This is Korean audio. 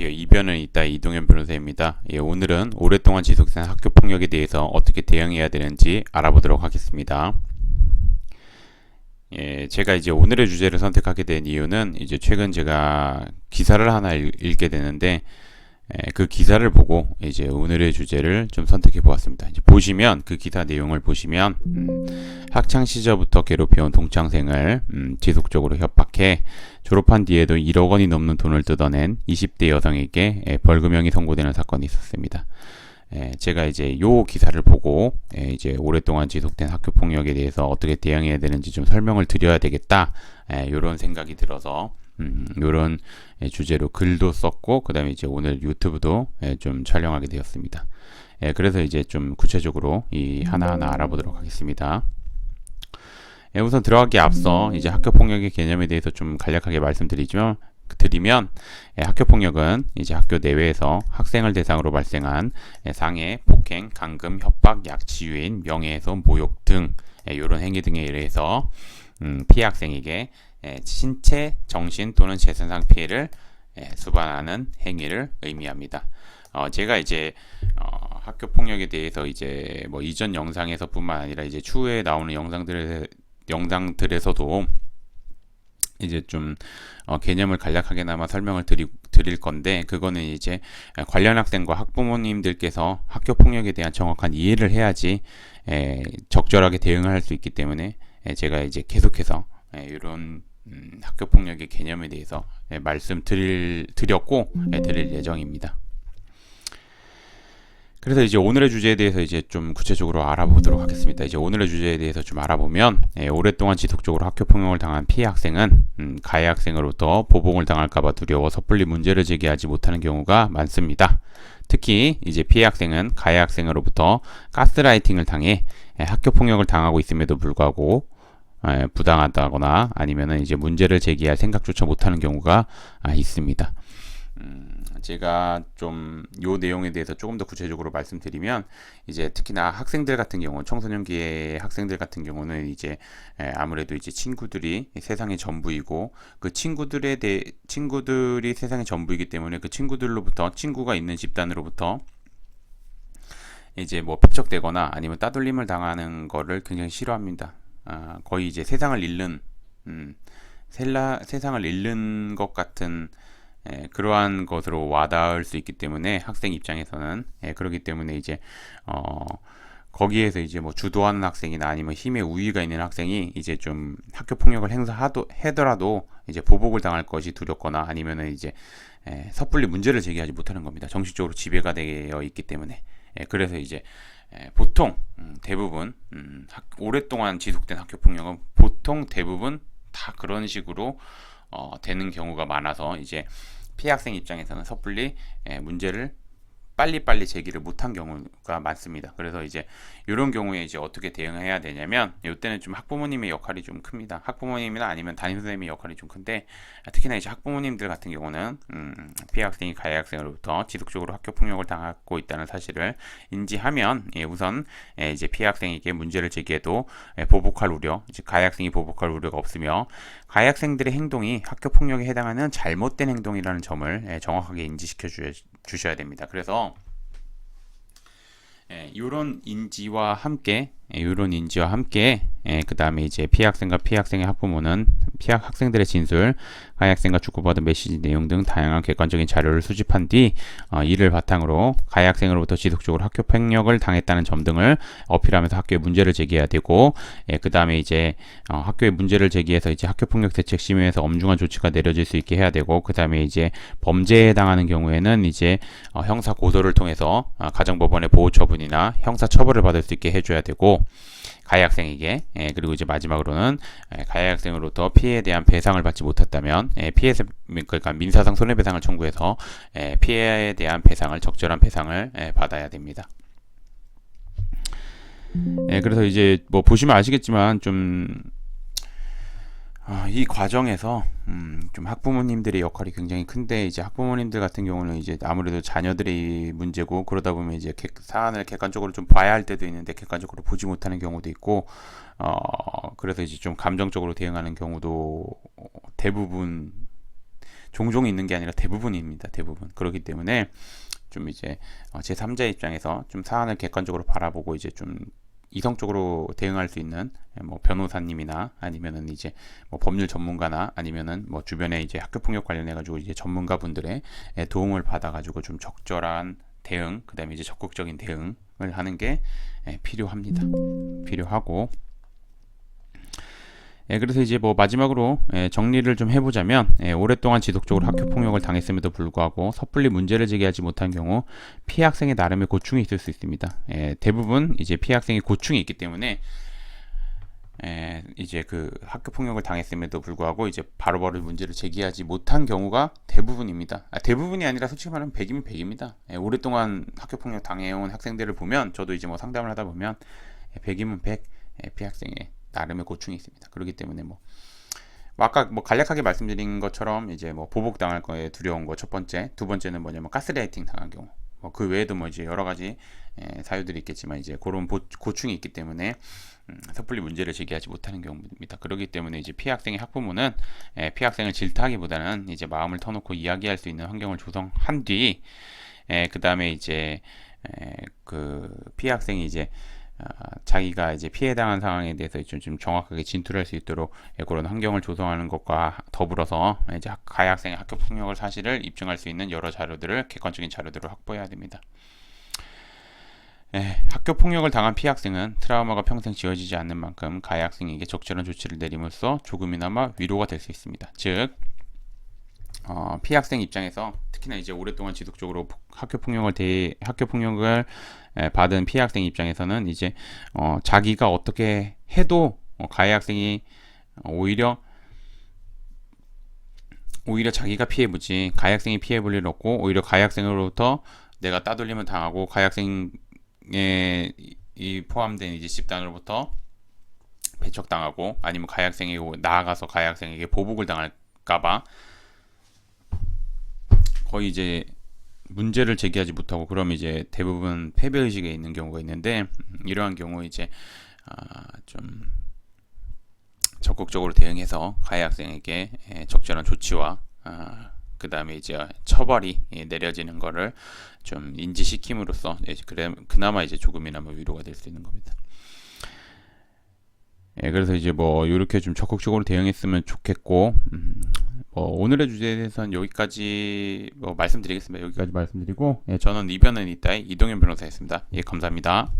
이변은 있다 이동현 변호사입니다. 예, 오늘은 오랫동안 지속된 학교 폭력에 대해서 어떻게 대응해야 되는지 알아보도록 하겠습니다. 예, 제가 이제 오늘의 주제를 선택하게 된 이유는 이제 최근 제가 기사를 하나 읽, 읽게 되는데 예, 그 기사를 보고 이제 오늘의 주제를 좀 선택해 보았습니다. 이제 보시면 그 기사 내용을 보시면 음, 학창 시절부터 괴롭혀온 동창생을 음, 지속적으로 협박해 졸업한 뒤에도 1억 원이 넘는 돈을 뜯어낸 20대 여성에게 예, 벌금형이 선고되는 사건이 있었습니다. 예, 제가 이제 요 기사를 보고 예, 이제 오랫동안 지속된 학교 폭력에 대해서 어떻게 대응해야 되는지 좀 설명을 드려야 되겠다 이런 생각이 들어서 음, 이런 예, 주제로 글도 썼고 그 다음에 이제 오늘 유튜브도 예, 좀 촬영하게 되었습니다. 예, 그래서 이제 좀 구체적으로 이 하나하나 알아보도록 하겠습니다. 예, 우선 들어가기 앞서 이제 학교 폭력의 개념에 대해서 좀 간략하게 말씀드리면 드리면 예, 학교 폭력은 이제 학교 내외에서 학생을 대상으로 발생한 예, 상해, 폭행, 강금, 협박, 약치유인, 명예훼손, 모욕 등 이런 예, 행위 등에 의해서 음, 피해 학생에게 예, 신체, 정신 또는 재산상 피해를 예, 수반하는 행위를 의미합니다. 어, 제가 이제 어, 학교 폭력에 대해서 이제 뭐 이전 영상에서뿐만 아니라 이제 추후에 나오는 영상들에 영상들에서도 이제 좀 어, 개념을 간략하게나마 설명을 드리, 드릴 건데 그거는 이제 관련 학생과 학부모님들께서 학교 폭력에 대한 정확한 이해를 해야지 에, 적절하게 대응을 할 수 있기 때문에 에, 제가 이제 계속해서 에, 이런 음, 학교 폭력의 개념에 대해서 예, 말씀 드릴 드렸고 예, 드릴 예정입니다. 그래서 이제 오늘의 주제에 대해서 이제 좀 구체적으로 알아보도록 하겠습니다. 이제 오늘의 주제에 대해서 좀 알아보면 예, 오랫동안 지속적으로 학교 폭력을 당한 피해 학생은 음, 가해 학생으로부터 보복을 당할까봐 두려워 섣불리 문제를 제기하지 못하는 경우가 많습니다. 특히 이제 피해 학생은 가해 학생으로부터 가스라이팅을 당해 예, 학교 폭력을 당하고 있음에도 불구하고 예, 부당하다거나 아니면은 이제 문제를 제기할 생각조차 못하는 경우가 아, 있습니다. 음, 제가 좀 요 내용에 대해서 조금 더 구체적으로 말씀드리면 이제 특히나 학생들 같은 경우 청소년기의 학생들 같은 경우는 이제 예, 아무래도 이제 친구들이 세상의 전부이고 그 친구들에 대해 친구들이 세상의 전부이기 때문에 그 친구들로부터 친구가 있는 집단으로부터 이제 뭐 폐척되거나 아니면 따돌림을 당하는 거를 굉장히 싫어합니다. 아, 거의 이제 세상을 잃는 음, 셀라, 세상을 잃는 것 같은 예, 그러한 것으로 와닿을 수 있기 때문에 학생 입장에서는 예, 그렇기 때문에 이제 어, 거기에서 이제 뭐 주도하는 학생이나 아니면 힘의 우위가 있는 학생이 이제 좀 학교 폭력을 행사하도 해더라도 이제 보복을 당할 것이 두렵거나 아니면은 이제 예, 섣불리 문제를 제기하지 못하는 겁니다. 정식적으로 지배가 되어 있기 때문에 예, 그래서 이제 예, 보통 음, 대부분 음, 학, 오랫동안 지속된 학교 폭력은 보통 대부분 다 그런 식으로 어, 되는 경우가 많아서 이제 피해 학생 입장에서는 섣불리 예, 문제를 빨리빨리 제기를 못한 경우가 많습니다. 그래서 이제 이런 경우에 이제 어떻게 대응해야 되냐면 이때는 좀 학부모님의 역할이 좀 큽니다. 학부모님이나 아니면 담임 선생님의 역할이 좀 큰데 특히나 이제 학부모님들 같은 경우는 음, 피해 학생이 가해 학생으로부터 지속적으로 학교 폭력을 당하고 있다는 사실을 인지하면 예, 우선 예, 이제 피해 학생에게 문제를 제기해도 예, 보복할 우려, 즉 가해 학생이 보복할 우려가 없으며 가해 학생들의 행동이 학교 폭력에 해당하는 잘못된 행동이라는 점을 예, 정확하게 인지시켜 주셔야 됩니다. 그래서 이런 예, 인지와 함께 이런 예, 인지와 함께 예, 그 다음에 이제 피해 학생과 피해 학생의 학부모는 피해 학생들의 진술, 가해 학생과 주고받은 메시지 내용 등 다양한 객관적인 자료를 수집한 뒤 어, 이를 바탕으로 가해 학생으로부터 지속적으로 학교 폭력을 당했다는 점 등을 어필하면서 학교에 문제를 제기해야 되고 예, 그 다음에 이제 어, 학교에 문제를 제기해서 이제 학교 폭력 대책 심의에서 엄중한 조치가 내려질 수 있게 해야 되고 그 다음에 이제 범죄에 해당하는 경우에는 이제 어, 형사 고소를 통해서 어, 가정법원의 보호 처분이나 형사 처벌을 받을 수 있게 해줘야 되고 가해 학생에게 예, 그리고 이제 마지막으로는 예, 가해 학생으로부터 피해에 대한 배상을 받지 못했다면 예, 피해 그러니까 민사상 손해배상을 청구해서 예, 피해에 대한 배상을 적절한 배상을 예, 받아야 됩니다. 예, 그래서 이제 뭐 보시면 아시겠지만 좀 아, 이 과정에서 음, 좀 학부모님들의 역할이 굉장히 큰데 이제 학부모님들 같은 경우는 이제 아무래도 자녀들이 문제고 그러다 보면 이제 객, 사안을 객관적으로 좀 봐야 할 때도 있는데 객관적으로 보지 못하는 경우도 있고 어 그래서 이제 좀 감정적으로 대응하는 경우도 대부분 종종 있는 게 아니라 대부분입니다. 대부분. 그렇기 때문에 좀 이제 어, 제3자 입장에서 좀 사안을 객관적으로 바라보고 이제 좀 이성적으로 대응할 수 있는 예, 뭐 변호사님이나 아니면은 이제 뭐 법률 전문가나 아니면은 뭐 주변에 이제 학교 폭력 관련해 가지고 이제 전문가분들의 예, 도움을 받아 가지고 좀 적절한 대응, 그다음에 이제 적극적인 대응을 하는 게 예, 필요합니다. 필요하고 예, 그래서 이제 뭐 마지막으로 예, 정리를 좀 해보자면 예, 오랫동안 지속적으로 학교 폭력을 당했음에도 불구하고 섣불리 문제를 제기하지 못한 경우 피해 학생의 나름의 고충이 있을 수 있습니다. 예, 대부분 이제 피해 학생이 고충이 있기 때문에 에, 이제 그 학교 폭력을 당했음에도 불구하고 이제 바로바로 문제를 제기하지 못한 경우가 대부분입니다. 아, 대부분이 아니라 솔직히 말하면 100이면 100입니다. 에, 오랫동안 학교 폭력 당해온 학생들을 보면 저도 이제 뭐 상담을 하다 보면 에, 100이면 100 에, 피해 학생의 나름의 고충이 있습니다. 그렇기 때문에 뭐, 뭐 아까 뭐 간략하게 말씀드린 것처럼 이제 뭐 보복 당할 거에 두려운 거 첫 번째, 두 번째는 뭐냐면 가스라이팅 당한 경우. 뭐 그 외에도 뭐 이제 여러 가지 에, 사유들이 있겠지만 이제 그런 보, 고충이 있기 때문에 음, 섣불리 문제를 제기하지 못하는 경우입니다. 그렇기 때문에 이제 피해 학생의 학부모는 에, 피해 학생을 질타하기보다는 이제 마음을 터놓고 이야기할 수 있는 환경을 조성한 뒤, 그 다음에 이제 에, 그 피해 학생이 이제 아, 자기가 이제 피해 당한 상황에 대해서 좀, 좀 정확하게 진술할 수 있도록 예, 그런 환경을 조성하는 것과 더불어서 이제 학- 가해 학생의 학교 폭력을 사실을 입증할 수 있는 여러 자료들을 객관적인 자료들을 확보해야 됩니다. 예, 학교 폭력을 당한 피해 학생은 트라우마가 평생 지워지지 않는 만큼 가해 학생에게 적절한 조치를 내림으로써 조금이나마 위로가 될 수 있습니다. 즉, 어, 피해 학생 입장에서 특히나 이제 오랫동안 지속적으로 폭- 학교 폭력을 대 학교 폭력을 에, 받은 피해 학생 입장에서는 이제 어, 자기가 어떻게 해도 어, 가해 학생이 오히려 오히려 자기가 피해 보지 가해 학생이 피해 볼 일 없고 오히려 가해 학생으로부터 내가 따돌림을 당하고 가해 학생에 이- 이 포함된 이제 집단으로부터 배척당하고 아니면 가해 학생이 나아가서 가해 학생에게 보복을 당할까봐 거의 이제 문제를 제기하지 못하고 그럼 이제 대부분 패배 의식에 있는 경우가 있는데 음, 이러한 경우 이제 아, 좀 적극적으로 대응해서 가해 학생에게 예, 적절한 조치와 아, 그 다음에 이제 처벌이 예, 내려지는 거를 좀 인지시킴으로써 그래 그나마 이제 조금이나마 위로가 될 수 있는 겁니다. 예, 그래서 이제 뭐 이렇게 좀 적극적으로 대응했으면 좋겠고 음, 뭐 오늘의 주제에 대해서는 여기까지 뭐 말씀드리겠습니다. 여기까지 말씀드리고 예, 저는 이변은 이따의 이동현 변호사였습니다. 예, 감사합니다.